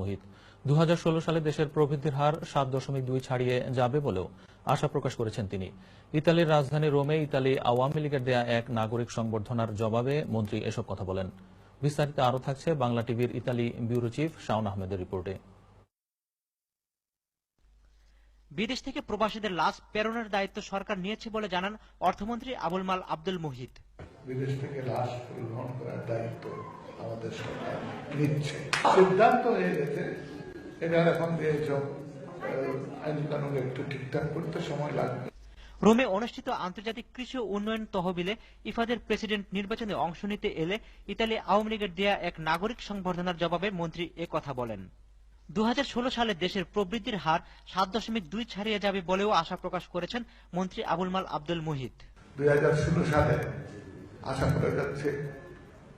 মুহিত। দু সালে দেশের প্রবৃদ্ধির হার সাত দশমিক দুই ছাড়িয়ে যাবে বলেও আশা প্রকাশ করেছেন তিনি। ইতালির রাজধানী রোমে ইতালি আওয়ামী লীগের দেয়া এক নাগরিক সংবর্ধনার জবাবে মন্ত্রী এসব কথা বলেন। বিস্তারিত আরও থাকছে বাংলা টিভির ইতালি ব্যুরো চিফ শাওন আহমেদের রিপোর্টে। বিদেশ থেকে প্রবাসীদের লাশ প্রেরণের দায়িত্ব সরকার নিয়েছে বলে জানান অর্থমন্ত্রী আবুল মাল আব্দুল মুহিত। বিদেশ থেকে লাশ পরিবহন করার দায়িত্ব আমাদের সরকার নিচ্ছে। সিদ্ধান্ত হয়ে গেছে এটার এখন সব আইন কানুন একটু ঠিকঠাক করতে সময় লাগবে। রোমে অনুষ্ঠিত আন্তর্জাতিক কৃষি উন্নয়ন তহবিলে ইফাদের প্রেসিডেন্ট নির্বাচনে অংশ নিতে এলে ইতালি আওয়ামী লীগের দেয়া এক নাগরিক সংবর্ধনার জবাবে মন্ত্রী এ কথা বলেন। দু হাজার ষোলো সালে দেশের প্রবৃদ্ধির হার সাত দশমিক দুই ছাড়িয়ে যাবে বলেও আশা প্রকাশ করেছেন মন্ত্রী আবুল মাল আব্দুল মুহিত। দুই হাজার ষোলো সালে আশা করা যাচ্ছে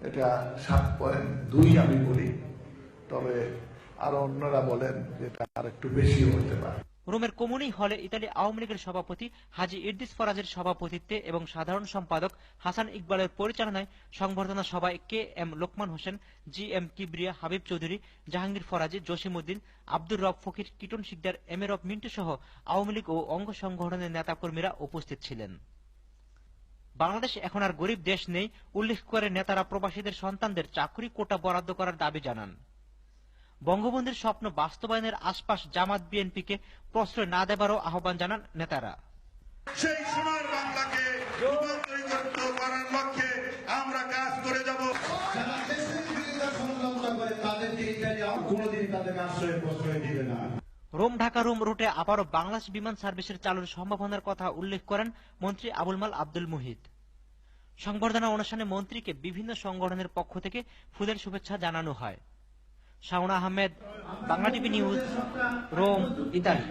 এটা সাত পয়েন্ট দুই আমি বলি। তবে আরও অন্যরা বলেন যে এটা আর একটু বেশি হতে পারে। রোমের কমুনি হলে ইতালি আওয়ামী লীগের সভাপতি হাজি ইদ্দিস ফরাজের সভাপতিত্বে এবং সাধারণ সম্পাদক হাসান ইকবালের পরিচালনায় সংবর্ধনা সভায় K M Lokman Hossain, G M Kibria, Habib Chowdhury, Jahangir Faraji, Jasimuddin, Abdur Rob Fakir, Kiton Sikder M A Rob Mintu সহ আওয়ামী লীগ ও অঙ্গ সংগঠনের নেতাকর্মীরা উপস্থিত ছিলেন। বাংলাদেশ এখন আর গরিব দেশ নেই উল্লেখ করে নেতারা প্রবাসীদের সন্তানদের চাকরি কোটা বরাদ্দ করার দাবি জানান। বঙ্গবন্ধুর স্বপ্ন বাস্তবায়নের আশপাশ জামাত বিএনপিকে প্রশ্রয় না দেবারও আহ্বান জানান নেতারা। সেই সোনার বাংলাকে রূপান্তরিত করার লক্ষ্যে আমরা কাজ করে যাব। যারা দেশের বিরোধিতা ষড়যন্ত্র করে তাদেরকে ইতালি আর কোনোদিন তাদেরকে আশ্রয় প্রশ্রয় দিবে না। রোম, ঢাকা, রোম রুটে আবারও বাংলাদেশ বিমান সার্ভিসের চালুর সম্ভাবনার কথা উল্লেখ করেন মন্ত্রী আবুল মাল আব্দুল মুহিত। সংবর্ধনা অনুষ্ঠানে মন্ত্রীকে বিভিন্ন সংগঠনের পক্ষ থেকে ফুলের শুভেচ্ছা জানানো হয়। Shaona Ahmed, Bangla TV news, Rome, Italy.